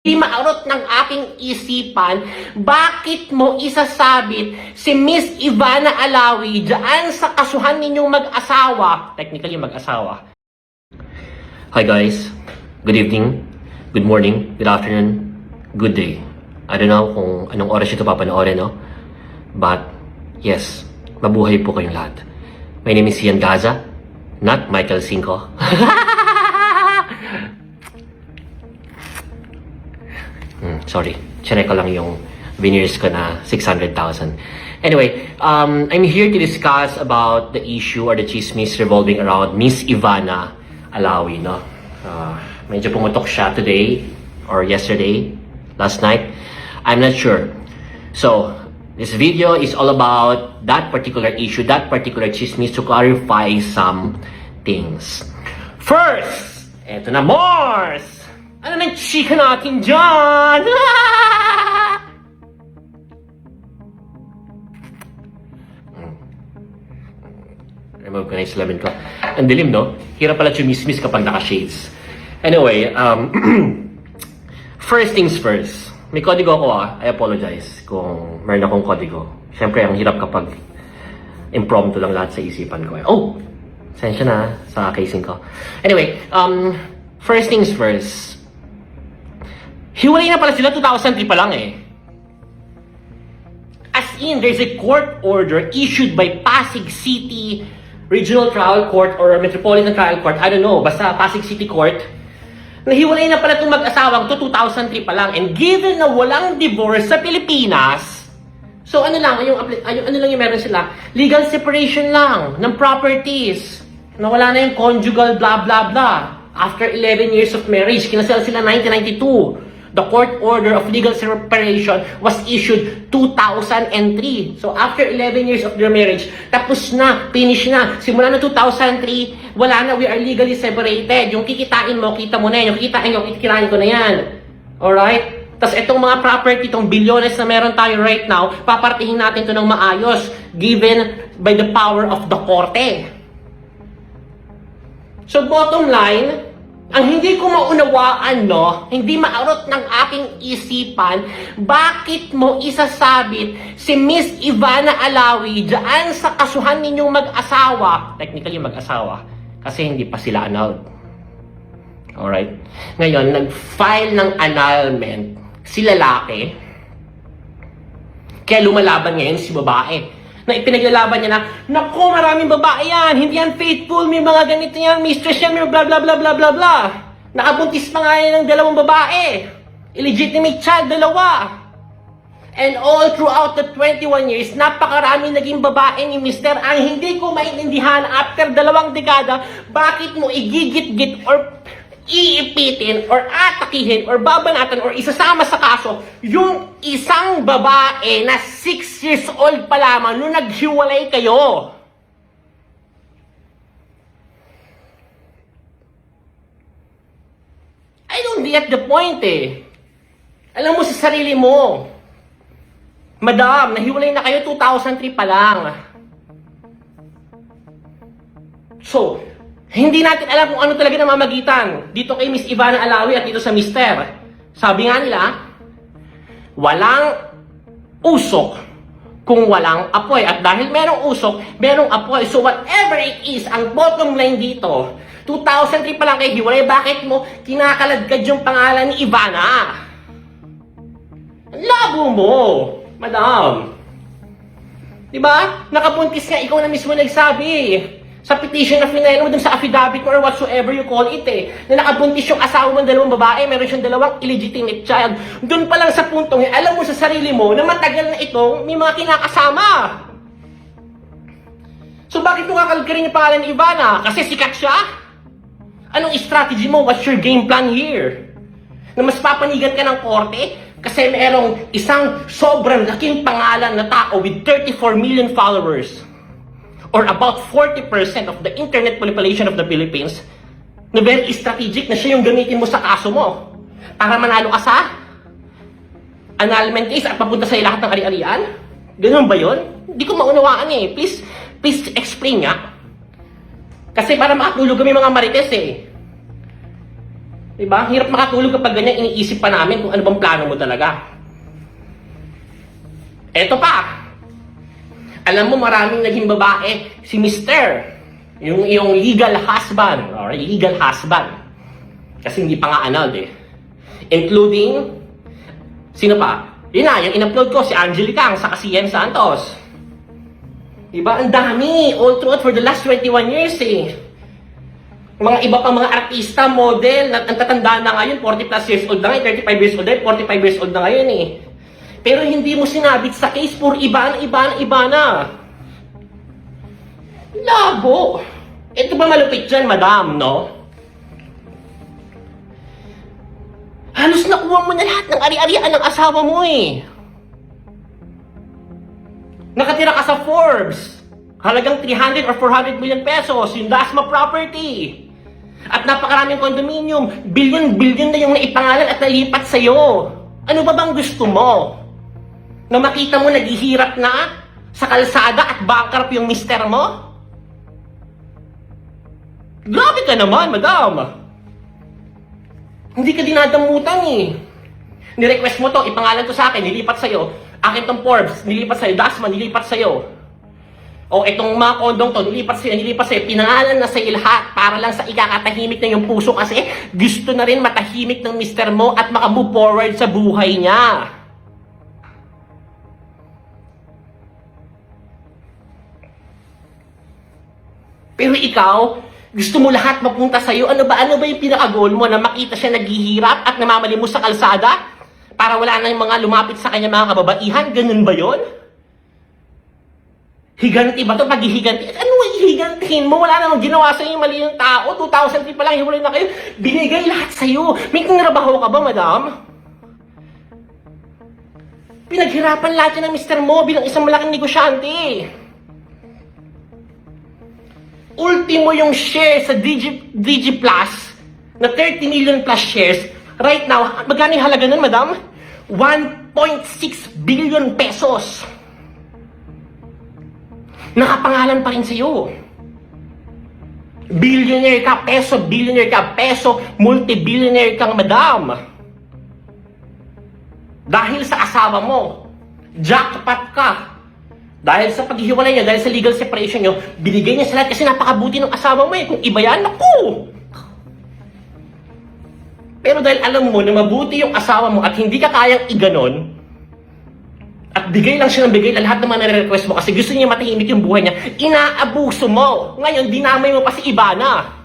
Di maarot ng aking isipan, bakit mo isasabit si Miss Ivana Alawi dyan sa kasuhan ninyong mag-asawa? Technically, mag-asawa. Hi guys, good evening, good morning, good afternoon, good day. I don't know kung anong oras ito papanoorin, no? But, yes, mabuhay po kayong lahat. My name is Ian Gaza, not Michael Cinco. Hmm, sorry. Chinek ko lang yung veneers ko na 600,000. Anyway, um, I'm here to discuss about the issue or the chismis revolving around Miss Ivana Alawi, no? Uh, medyo pumutok siya today or yesterday, last night. I'm not sure. So, this video is all about that particular issue, that particular chismis to clarify some things. First, eto na, Mors! Ano nang chika natin dyan? Remove ko na yung salamin ko. Ang dilim, no? Hirap pala chumismis kapag naka-shades. Anyway, um, first things first. May kodigo ako ah. I apologize kung meron akong kodigo. Siyempre, ang hirap kapag impromptu lang lahat sa isipan ko. eh. Oh! Sensya na sa casing ko. Anyway, um, first things first. Hiwalay na pala sila 2003 pa lang eh. As in, there's a court order issued by Pasig City Regional Trial Court or Metropolitan Trial Court, I don't know, basta Pasig City Court, nahiwalay na pala itong mag-asawang to 2003 pa lang. And given na walang divorce sa Pilipinas, so ano lang, yung, yung ano lang yung meron sila, legal separation lang ng properties. Nawala na yung conjugal blah blah blah. After 11 years of marriage, kinasal sila 1992. The court order of legal separation was issued 2003. So after 11 years of their marriage, tapos na, finish na. Simula na 2003, wala na, we are legally separated. Yung kikitain mo, kita mo na yan. Yung kikitain ko, kikitain ko na yan. Alright? Tapos itong mga property, itong bilyones na meron tayo right now, papartihin natin to ng maayos, given by the power of the korte. So bottom line, ang hindi ko maunawaan, no, hindi maarot ng aking isipan, bakit mo isasabit si Miss Ivana Alawi dyan sa kasuhan ninyong mag-asawa, technically mag-asawa, kasi hindi pa sila annulled. Alright? Ngayon, nag-file ng annulment si lalaki, kaya lumalaban ngayon si babae. Na ipinaglalaban niya na, Naku, maraming babae yan, hindi yan faithful, may mga ganito yan, mistress yan, may blah blah blah blah blah blah. Nakabuntis pa nga yan ng dalawang babae. Illegitimate child, dalawa. And all throughout the 21 years, napakarami naging babae ni Mr. Ang hindi ko maintindihan after dalawang dekada, bakit mo igigit-git or iipitin or atakihin or babanatan or isasama sa kaso yung isang babae na 6 years old pa lamang nung naghiwalay kayo. I don't get the point eh. Alam mo sa sarili mo, Madam, nahiwalay na kayo 2003 pa lang. So, hindi natin alam kung ano talaga namamagitan dito kay Miss Ivana Alawi at dito sa Mister. Sabi nga nila, walang usok kung walang apoy. At dahil merong usok, merong apoy. So whatever it is, ang bottom line dito, 2003 pa lang kayo hiwalay, bakit mo kinakaladkad yung pangalan ni Ivana? Labo mo, madam. Di ba? Nakapuntis nga, ikaw na mismo nagsabi. Sa petition na final mo dun sa affidavit mo or whatsoever you call it eh. Na nakabuntis yung asawa mo ng dalawang babae, meron siyang dalawang illegitimate child. Doon pa lang sa puntong yun, alam mo sa sarili mo na matagal na itong may mga kinakasama. So bakit mo kakalagkarin yung pangalan ni Ivana? Kasi sikat siya? Anong strategy mo? What's your game plan here? Na mas papanigan ka ng korte? Kasi merong isang sobrang laking pangalan na tao with 34 million followers or about 40% of the internet population of the Philippines na very strategic na siya yung gamitin mo sa kaso mo para manalo ka sa annulment case at papunta sa lahat ng ari-arian? Ganun ba yun? Hindi ko maunawaan eh. Please, please explain nga. Kasi para makatulog kami mga marites eh. Diba? Hirap makatulog kapag ganyan iniisip pa namin kung ano bang plano mo talaga. Eto pa. Alam mo maraming naging babae si Mr. Yung, yung legal husband or legal husband. Kasi hindi pa nga annulled eh. Including, sino pa? Yun na, yung in-upload ko si Angelica ang saka si Yen Santos. Diba? Ang dami. All throughout for the last 21 years eh mga iba pang mga artista, model, na ang tatanda na ngayon, 40 plus years old na ngayon, 35 years old na, 45 years old na ngayon eh. Pero hindi mo sinabit sa case, puro iba na, iba na, iba na. Labo. Ito ba malupit dyan, madam, no? Halos nakuha mo na lahat ng ari-arian ng asawa mo eh. Nakatira ka sa Forbes. Halagang 300 or 400 million pesos, yung Dasma property. At napakaraming condominium, billion-billion na yung naipangalan at nalipat sa'yo. Ano ba bang gusto mo? Na makita mo naghihirap na sa kalsada at bankrupt yung mister mo? Grabe ka naman, madam. Hindi ka dinadamutan eh. Nirequest mo to, ipangalan to sa akin, nilipat sa'yo. Akin tong Forbes, nilipat sa'yo. Dasma, nilipat sa'yo. O itong mga kondong to, nilipat sa'yo, nilipat sa'yo. Pinangalan na sa'yo lahat para lang sa ikakatahimik ng yung puso kasi gusto na rin matahimik ng mister mo at makamove forward sa buhay niya. Pero ikaw, gusto mo lahat mapunta sa'yo. Ano ba, ano ba yung pinaka-goal mo na makita siya naghihirap at namamalimos sa kalsada? Para wala na yung mga lumapit sa kanya mga kababaihan? Ganun ba yon? Higanti ba ito? Paghihiganti? Ano ang hihigantihin mo? Wala namang ginawa sa iyo mali yung tao. 2003 pa lang, hiwalay na kayo. Binigay lahat sa iyo. May kinrabaho ka ba, madam? Pinaghirapan lahat yan ng mister mo bilang isang malaking negosyante. Ultimo yung share sa Digi, Digi Plus na 30 million plus shares. Right now, magkano yung halaga nun, madam? 1.6 billion pesos. Nakapangalan pa rin sa'yo. Billionaire ka, peso, billionaire ka, peso, multi-billionaire kang madam. Dahil sa asawa mo, jackpot ka. Dahil sa paghihiwalay niya, dahil sa legal separation niyo, binigay niya sa lahat kasi napakabuti ng asawa mo eh. Kung iba yan, naku! Pero dahil alam mo na mabuti yung asawa mo at hindi ka kayang iganon, at bigay lang siya ng bigay na lahat ng mga nare-request mo kasi gusto niya matahimik yung buhay niya, inaabuso mo. Ngayon, dinamay mo pa si Ibana.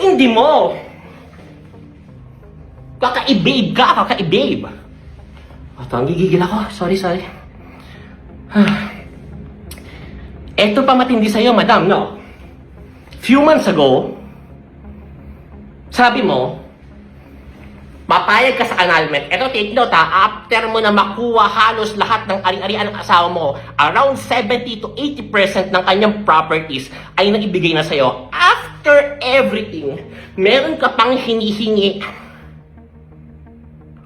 Hindi mo. Kaka-babe ka, kaka-babe. Ito, ang gigigil ako. Sorry, sorry. Eto pa matindi sa'yo, madam, no? Few months ago, sabi mo, papayag ka sa annulment. Eto, take note ha, after mo na makuha halos lahat ng ari-arian ng asawa mo, around 70 to 80% ng kanyang properties ay naibigay na sa'yo. After everything, meron ka pang hinihingi.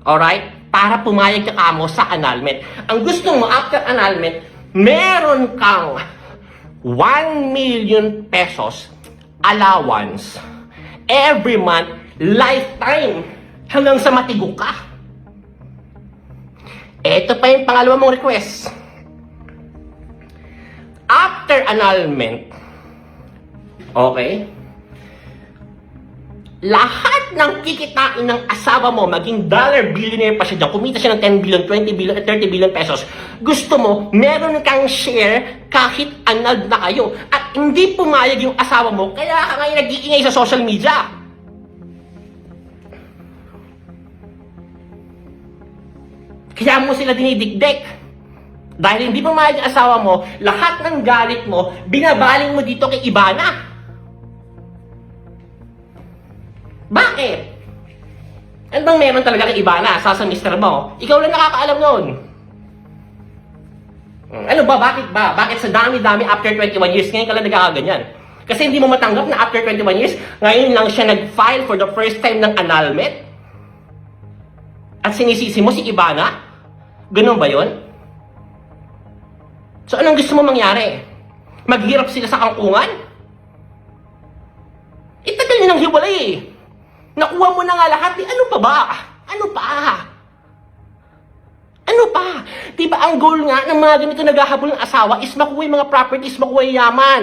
Alright? Para pumayag ka kamo sa annulment. Ang gusto mo after annulment, meron kang 1 million pesos allowance every month, lifetime, hanggang sa matigok ka. Ito pa yung pangalawa mong request. After annulment, okay, lahat ng kikitain ng asawa mo, maging dollar billionaire pa siya dyan, kumita siya ng 10 billion, 20 billion, 30 billion pesos, gusto mo, meron kang share kahit annulled na kayo. At hindi pumayag yung asawa mo, kaya ka ngayon nag-iingay sa social media. Kaya mo sila dinidikdik. Dahil hindi pumayag yung asawa mo, lahat ng galit mo, binabaling mo dito kay Ibana. Bakit? Ano bang meron talaga kay Ibana sa sa mister mo? Ikaw lang nakakaalam nun. Hmm, Ano ba? Bakit ba? Bakit sa dami-dami after 21 years, ngayon ka lang nagkakaganyan? Kasi hindi mo matanggap na after 21 years, ngayon lang siya nag-file for the first time ng annulment? At sinisisi mo si Ibana? Ganun ba yon? So anong gusto mo mangyari? Maghirap sila sa kangkungan? Itagal niyo ng hiwalay eh. Nakuha mo na nga lahat. eh. Ano pa ba? Ano pa? Ano pa? Di ba ang goal nga ng mga ganito naghahabol ng asawa is makuha yung mga properties, makuha yung yaman.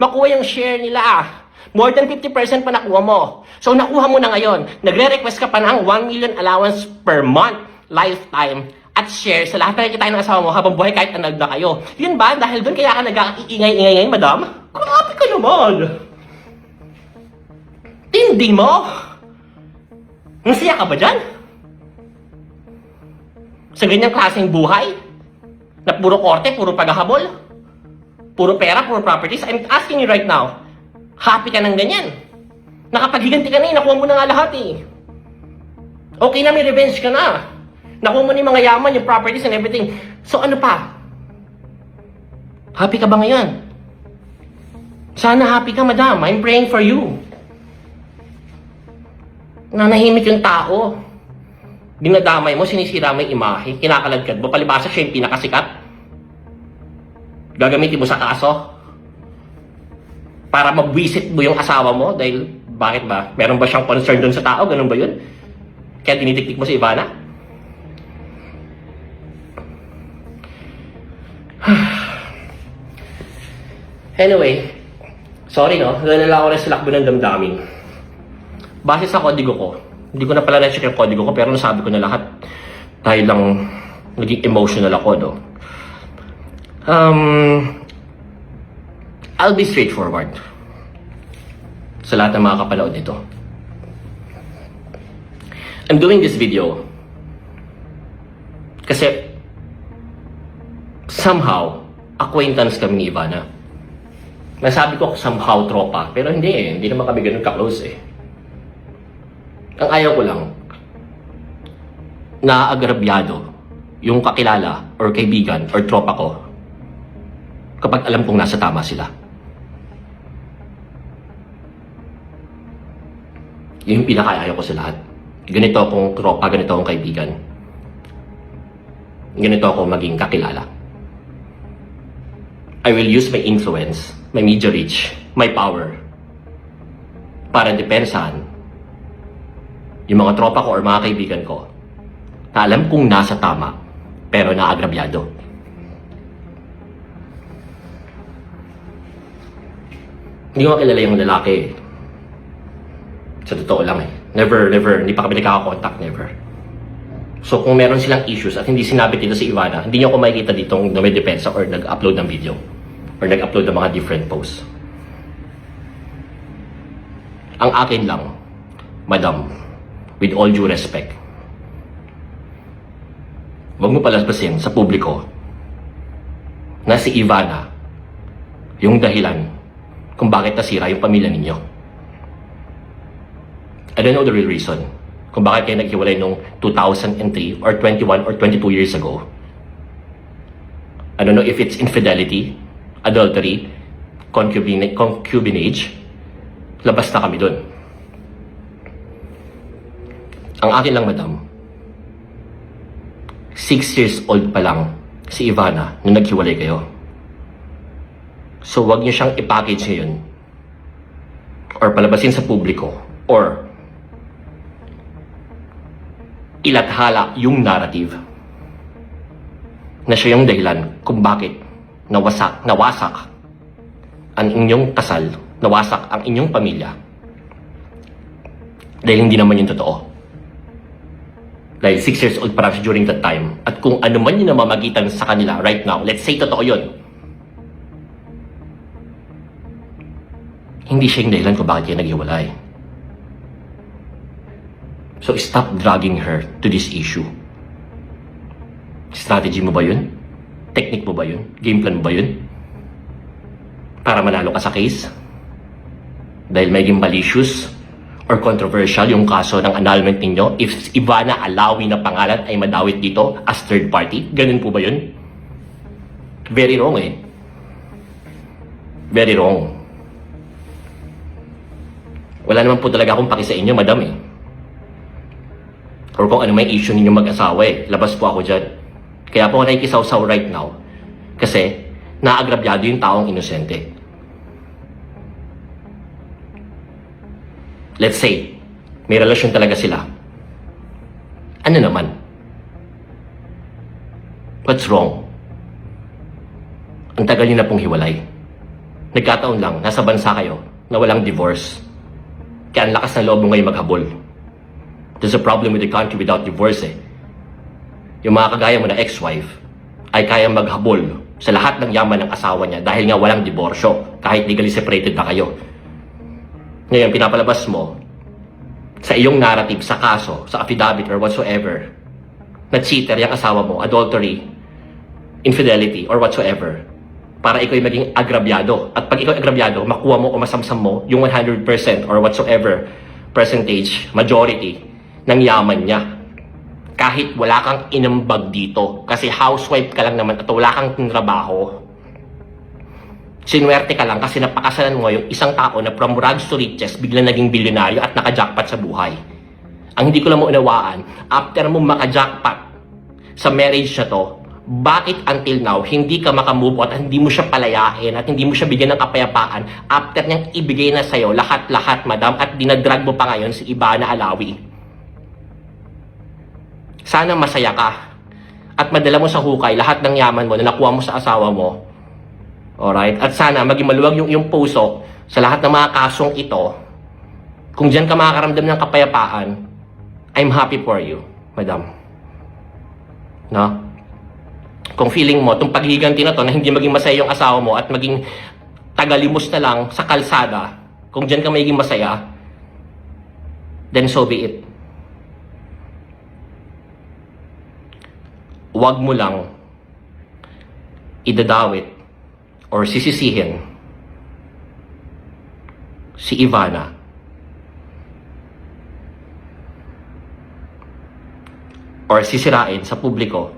Makuha yung share nila. More than 50% pa nakuha mo. So nakuha mo na ngayon. Nagre-request ka pa ng 1 million allowance per month, lifetime, at share sa lahat na nakikita ng asawa mo habang buhay kahit anag na kayo. Yun ba? Dahil doon kaya ka nag-iingay-ingay ngayon, madam? Grabe ka naman! Tindi mo! Masaya ka ba dyan? Sa ganyang klaseng buhay? Na puro korte, puro paghahabol? Puro pera, puro properties? I'm asking you right now, happy ka ng ganyan? Nakapaghiganti ka na eh, nakuha mo na nga lahat eh. Okay na, may revenge ka na. Nakuha mo na yung mga yaman, yung properties and everything. So ano pa? Happy ka ba ngayon? Sana happy ka, madam. I'm praying for you. Nanahimik yung tao. Dinadamay mo, sinisira mo yung imahe, kinakalagkad mo, palibasa siya yung pinakasikat. Gagamitin mo sa kaso para mabwisit mo yung asawa mo dahil bakit ba? Meron ba siyang concern doon sa tao? Ganun ba yun? Kaya tinitiktik mo si Ivana? anyway, sorry no, nalala ako na sa lakbo ng damdamin. Base sa kodigo ko, hindi ko na pala na-check yung kodigo ko pero nasabi ko na lahat dahil lang naging emotional ako, no? Um, I'll be straightforward sa lahat ng mga kapanood nito. I'm doing this video kasi somehow acquaintance kami ni Ivana. Nasabi ko somehow tropa, pero hindi eh. Hindi naman kami ganun ka-close eh. Ang ayaw ko lang, naagrabyado yung kakilala or kaibigan or tropa ko kapag alam kong nasa tama sila. Yun yung pinakaayaw ko sa lahat. Ganito akong tropa, ganito akong kaibigan. Ganito ako maging kakilala. I will use my influence, my media reach, my power para depensahan yung mga tropa ko or mga kaibigan ko na alam kong nasa tama pero naagrabyado. Hindi ko kilala yung lalaki eh. Sa totoo lang eh. Never, never, hindi pa kami nagkakakontakt, never. So kung meron silang issues at hindi sinabi dito si Ivana, hindi niyo ako makikita ditong na may depensa or nag-upload ng video or nag-upload ng mga different posts. Ang akin lang, Madam, with all due respect, huwag mo palaspasin sa publiko na si Ivana yung dahilan kung bakit nasira yung pamilya ninyo. I don't know the real reason kung bakit kayo naghiwalay nung 2003 or 21 or 22 years ago. I don't know if it's infidelity, adultery, concubine, concubinage. Labas na kami dun. Ang akin lang, madam, 6 years old pa lang si Ivana nung naghiwalay kayo. So, wag niyo siyang i-package ngayon or palabasin sa publiko or ilathala yung narrative na siya yung dahilan kung bakit nawasak, nawasak ang inyong kasal, nawasak ang inyong pamilya. Dahil hindi naman yung totoo. Dahil 6 years old siya during that time. At kung ano man yung namamagitan sa kanila right now, let's say totoo yun. Hindi siya yung dahilan kung bakit kayo naghiwalay. So stop dragging her to this issue. Strategy mo ba yun? Technique mo ba yun? Game plan mo ba yun? Para manalo ka sa case? Dahil may malicious or controversial yung kaso ng annulment ninyo if Ivana Alawi na pangalan ay madawit dito as third party? Ganun po ba yun? Very wrong eh. Very wrong. Wala naman po talaga akong paki inyo, madam eh. Or kung ano may issue ninyo mag-asawa eh. Labas po ako dyan. Kaya po ako nakikisaw-saw right now. Kasi, naagrabyado yung taong inosente. Let's say, May relasyon talaga sila. Ano naman? What's wrong? Ang tagal na pong hiwalay. Nagkataon lang, nasa bansa kayo na walang divorce. Kaya ang lakas ng loob mo ngayon maghabol. There's a problem with the country without divorce eh. Yung mga kagaya mo na ex-wife ay kaya maghabol sa lahat ng yaman ng asawa niya dahil nga walang diborsyo kahit legally separated na kayo. Ngayon, pinapalabas mo sa iyong narrative, sa kaso, sa affidavit or whatsoever na cheater yung asawa mo, adultery, infidelity, or whatsoever para ikaw ay maging agrabyado. At pag ikaw agrabyado, makuha mo o masamsam mo yung 100% or whatsoever percentage, majority ng yaman niya. Kahit wala kang inambag dito. Kasi housewife ka lang naman at wala kang trabaho. Sinwerte ka lang kasi napakasalan mo yung isang tao na from rags to riches, biglang naging bilyonaryo at nakajackpot sa buhay. Ang hindi ko lang maunawaan, after mo makajackpot sa marriage na to, bakit until now hindi ka makamove on at hindi mo siya palayain at hindi mo siya bigyan ng kapayapaan after niyang ibigay na sa'yo lahat-lahat madam at dinadrag mo pa ngayon si Ibana Alawi. Sana masaya ka at madala mo sa hukay lahat ng yaman mo na nakuha mo sa asawa mo. Alright? At sana maging maluwag yung iyong puso sa lahat ng mga kasong ito. Kung diyan ka makakaramdam ng kapayapaan, I'm happy for you, madam. No? Kung feeling mo, itong paghiganti na to na hindi maging masaya yung asawa mo at maging tagalimos na lang sa kalsada, kung diyan ka magiging masaya, then so be it. Huwag mo lang idadawit or sisisihin si Ivana or sisirain sa publiko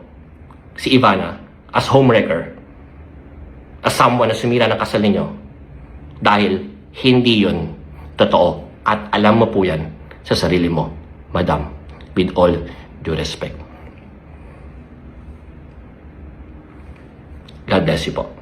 si Ivana as homewrecker as someone na sumira ng kasal ninyo dahil hindi yun totoo at alam mo po yan sa sarili mo, madam, with all due respect. God bless you po.